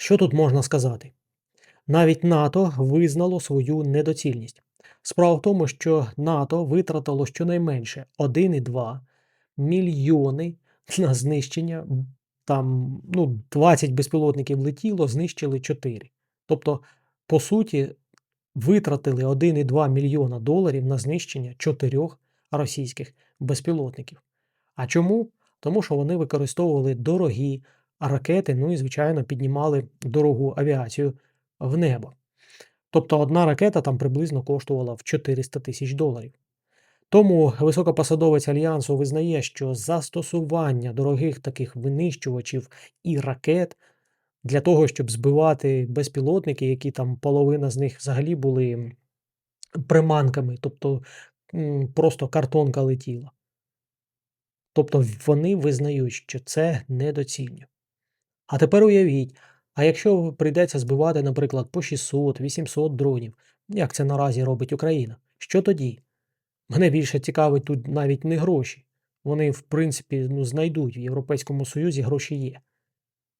Що тут можна сказати? Навіть НАТО визнало свою недоцільність. Справа в тому, що НАТО витратило щонайменше 1,2 мільйони на знищення. Там ну, 20 безпілотників летіло, знищили 4. Тобто, по суті, витратили 1,2 мільйона доларів на знищення 4 російських безпілотників. А чому? Тому що вони використовували дорогі ракети, ну і, звичайно, піднімали дорогу авіацію в небо. Тобто одна ракета там приблизно коштувала в 400 тисяч доларів. Тому високопосадовець альянсу визнає, що застосування дорогих таких винищувачів і ракет для того, щоб збивати безпілотники, які там половина з них взагалі були приманками, тобто просто картонка летіла. Тобто вони визнають, що це недоцільно. А тепер уявіть, а якщо прийдеться збивати, наприклад, по 600-800 дронів, як це наразі робить Україна, що тоді? Мене більше цікавить тут навіть не гроші. Вони, в принципі, ну, знайдуть в Європейському Союзі гроші є.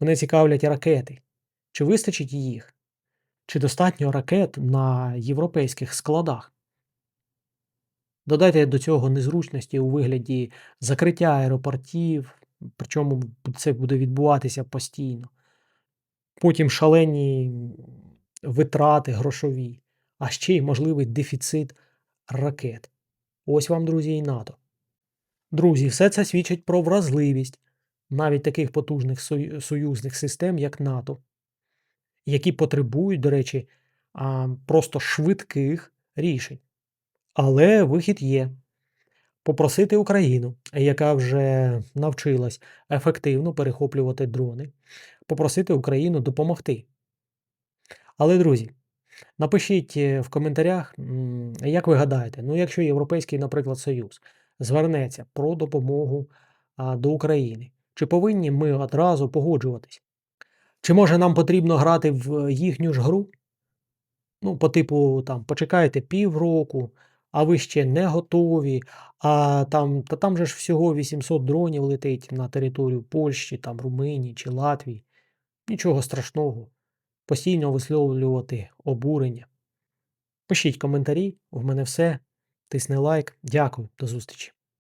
Мене цікавлять ракети. Чи вистачить їх? Чи достатньо ракет на європейських складах? Додайте до цього незручності у вигляді закриття аеропортів, причому це буде відбуватися постійно. Потім шалені витрати грошові, а ще й можливий дефіцит ракет. Ось вам, друзі, і НАТО. Друзі, все це свідчить про вразливість навіть таких потужних союзних систем, як НАТО, які потребують, до речі, просто швидких рішень. Але вихід є. Попросити Україну, яка вже навчилась ефективно перехоплювати дрони, попросити Україну допомогти. Але, друзі, напишіть е, в коментарях, як ви гадаєте, ну якщо Європейський, наприклад, Союз звернеться про допомогу до України, чи повинні ми одразу погоджуватись? Чи може нам потрібно грати в їхню ж гру? Ну, по типу, там, почекайте півроку, а ви ще не готові, а там, та там же ж всього 800 дронів летить на територію Польщі, там, Румунії чи Латвії. Нічого страшного. Постійно висловлювати обурення. Пишіть коментарі, в мене все. Тисни лайк. Дякую, до зустрічі.